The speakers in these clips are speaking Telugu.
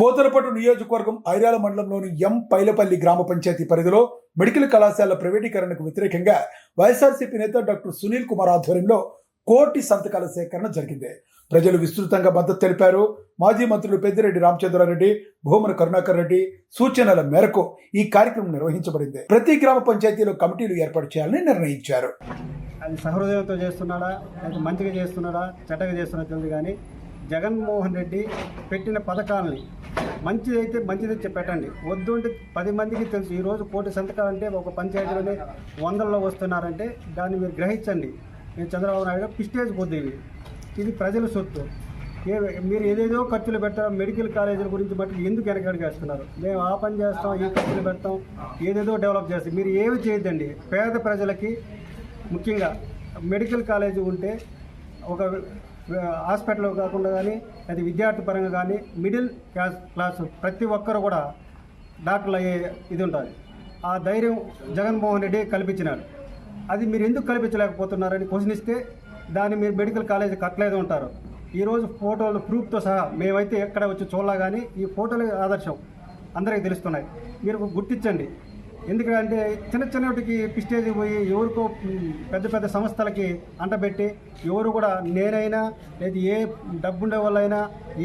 పోతలపట్టు నియోజకవర్గం ఐరాల మండలంలోని ఎం పైలపల్లి గ్రామ పంచాయతీ పరిధిలో మెడికల్ కళాశాల ప్రైవేటీకరణకు వ్యతిరేకంగా వైఎస్ఆర్సీపీ నేత డాక్టర్ సునీల్ కుమార్ ఆధ్వర్యంలో కోటి సంతకాల సేకరణ జరిగింది. ప్రజలు విస్తృతంగా మద్దతు తెలిపారు. మాజీ మంత్రులు పెద్దిరెడ్డి రామచంద్రారెడ్డి భూమన కరుణాకర్ రెడ్డి సూచనల మేరకు ఈ కార్యక్రమం నిర్వహించబడింది. ప్రతి గ్రామ పంచాయతీలో కమిటీలు ఏర్పాటు చేయాలని నిర్ణయించారు. అది సహృదయంతో చేస్తున్నాడా? లేదా మంచిగా చేస్తున్నాడా? చెడ్డగా చేస్తున్నాడా? తెలియదు కానీ జగన్మోహన్ రెడ్డి పెట్టిన పథకాలని మంచిది అయితే మంచిది చెప్పి పెట్టండి వద్దు అంటే పది మందికి తెలుసు ఈరోజు కోటి సంతకాలు అంటే ఒక పంచాయతీలోనే వందల్లో వస్తున్నారంటే దాన్ని మీరు గ్రహించండి. నేను చంద్రబాబు నాయుడు గారు పిస్టేజ్ పొద్దువి ఇది. ప్రజల సొత్తు. ఏ మీరు ఏదేదో ఖర్చులు పెడతారు మెడికల్ కాలేజీల గురించి మట్టుకు ఎందుకు వెనకడికి మేము ఆ పని చేస్తాం ఈ ఖర్చులు పెడతాం ఏదేదో డెవలప్ చేస్తాం. మీరు ఏమి చేయొద్దండి. పేద ప్రజలకి ముఖ్యంగా మెడికల్ కాలేజీ ఉంటే ఒక హాస్పిటల్ కాకుండా కానీ అది విద్యార్థి పరంగా కానీ మిడిల్ క్లాస్ క్లాస్ ప్రతి ఒక్కరు కూడా డాక్టర్లు అయ్యే ఇది ఉంటుంది. ఆ ధైర్యం జగన్మోహన్ రెడ్డి కల్పించినాడు. అది మీరు ఎందుకు కల్పించలేకపోతున్నారని క్వశ్చన్ ఇస్తే దాన్ని మీరు మెడికల్ కాలేజీ కట్టలేదు ఉంటారు ఈరోజు ఫోటోలు ప్రూఫ్తో సహా మేమైతే ఎక్కడ వచ్చి చూడలా కానీ ఈ ఫోటోలు ఆదర్శం. అందరికీ తెలుస్తున్నాయి. మీరు గుర్తించండి. ఎందుకంటే చిన్న చిన్నటికి పిస్టేజ్ పోయి ఎవరికో పెద్ద పెద్ద సంస్థలకి అంటబెట్టి ఎవరు కూడా నేనైనా లేదా ఏ డబ్బు ఉండే వాళ్ళైనా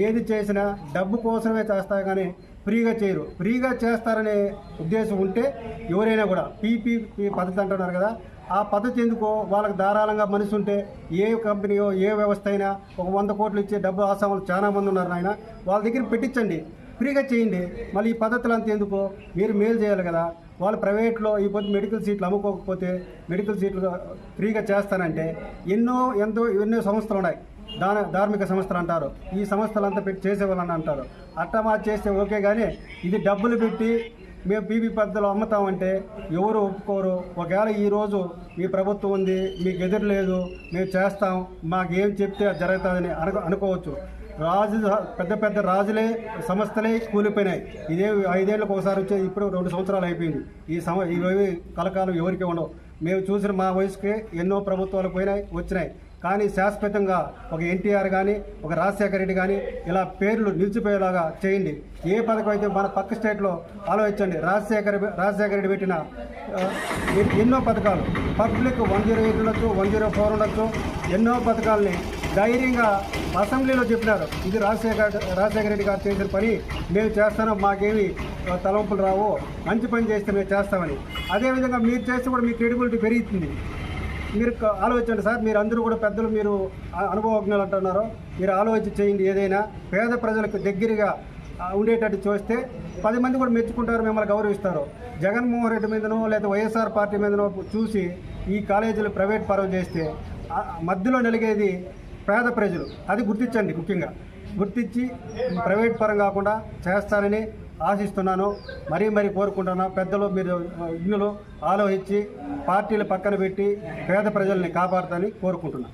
ఏది చేసినా డబ్బు కోసమే చేస్తారు కానీ ఫ్రీగా చేయరు. ఫ్రీగా చేస్తారనే ఉద్దేశం ఉంటే ఎవరైనా కూడా పీపీపీ పద్ధతి అంటున్నారు కదా ఆ పద్ధతి ఎందుకో వాళ్ళకి ధారాళంగా మనిషి ఉంటే ఏ కంపెనీయో ఏ వ్యవస్థ అయినా ఒక వంద కోట్లు ఇచ్చే డబ్బు ఆసాములు చాలామంది ఉన్నారు ఆయన వాళ్ళ దగ్గర పెట్టించండి. ఫ్రీగా చేయండి. మళ్ళీ ఈ పద్ధతులు అంత ఎందుకో మీరు మేలు చేయాలి కదా. వాళ్ళు ప్రైవేట్లో ఈ మెడికల్ సీట్లు అమ్ముకోకపోతే మెడికల్ సీట్లు ఫ్రీగా చేస్తానంటే ఎన్నో ఎంతో ఎన్నో సంస్థలు ఉన్నాయి. దాన ధార్మిక సంస్థలు అంటారు. ఈ సంస్థలంతా పెట్టి చేసేవాళ్ళని అంటారు. అట్టమా మా చేస్తే ఓకే కానీ ఇది డబ్బులు పెట్టి మేము పీబీ పద్ధతిలో అమ్ముతామంటే ఎవరు ఒప్పుకోరు. ఒకవేళ ఈరోజు మీ ప్రభుత్వం ఉంది మీకు ఎదురు లేదు మేము చేస్తాం మాకేం చెప్తే అది జరుగుతుందని అనుకోవచ్చు. రాజు పెద్ద పెద్ద రాజులే సంస్థలే కూలిపోయినాయి. ఇదే ఐదేళ్ళకి ఒకసారి వచ్చే ఇప్పుడు రెండు సంవత్సరాలు అయిపోయింది. ఈ సమ ఇవి కలకాలం ఎవరికి ఉండవు. మేము చూసిన మా వయసుకి ఎన్నో ప్రభుత్వాలు పోయినాయి వచ్చినాయి. కానీ శాశ్వతంగా ఒక ఎన్టీఆర్ కానీ ఒక రాజశేఖర రెడ్డి కానీ ఇలా పేర్లు నిలిచిపోయేలాగా చేయండి. ఏ పథకం అయితే మన పక్క స్టేట్లో ఆలోచించండి. రాజశేఖర రాజశేఖర రెడ్డి పెట్టిన ఎన్నో పథకాలు. పబ్లిక్ వన్ జీరో ఎయిట్ ఉండొచ్చు వన్ జీరో ఫోర్ ఉండొచ్చు. ఎన్నో పథకాలని ధైర్యంగా అసెంబ్లీలో చెప్పినారు. ఇది రాజశేఖర రాజశేఖర రెడ్డి గారు చేసిన పని. మేము చేస్తాను మాకేమి తలంపులు రావు మంచి పని చేస్తే మేము చేస్తామని. అదేవిధంగా మీరు చేస్తే కూడా మీ క్రెడిబిలిటీ పెరుగుతుంది. మీరు ఆలోచించండి సార్ మీరు అందరూ కూడా పెద్దలు మీరు అనుభవజ్ఞులు అంటున్నారు. మీరు ఆలోచన చేయండి ఏదైనా. పేద ప్రజలకు దగ్గరగా ఉండేటట్టు చూస్తే పది మంది కూడా మెచ్చుకుంటారు మిమ్మల్ని గౌరవిస్తారు. జగన్మోహన్ రెడ్డి మీదనో లేదా వైఎస్ఆర్ పార్టీ మీదనో చూసి ఈ కాలేజీలు ప్రైవేట్ పరం చేస్తే మధ్యలో నలిగేది పేద ప్రజలు అది గుర్తించండి ముఖ్యంగా. గుర్తించి ప్రైవేట్ పరం కాకుండా చేస్తారని ఆశిస్తున్నాను. మరీ మరీ కోరుకుంటున్నా పెద్దలు మీరు ఇన్నులు ఆలోచించి పార్టీలు పక్కన పెట్టి పేద ప్రజల్ని కాపాడుతారని కోరుకుంటున్నాను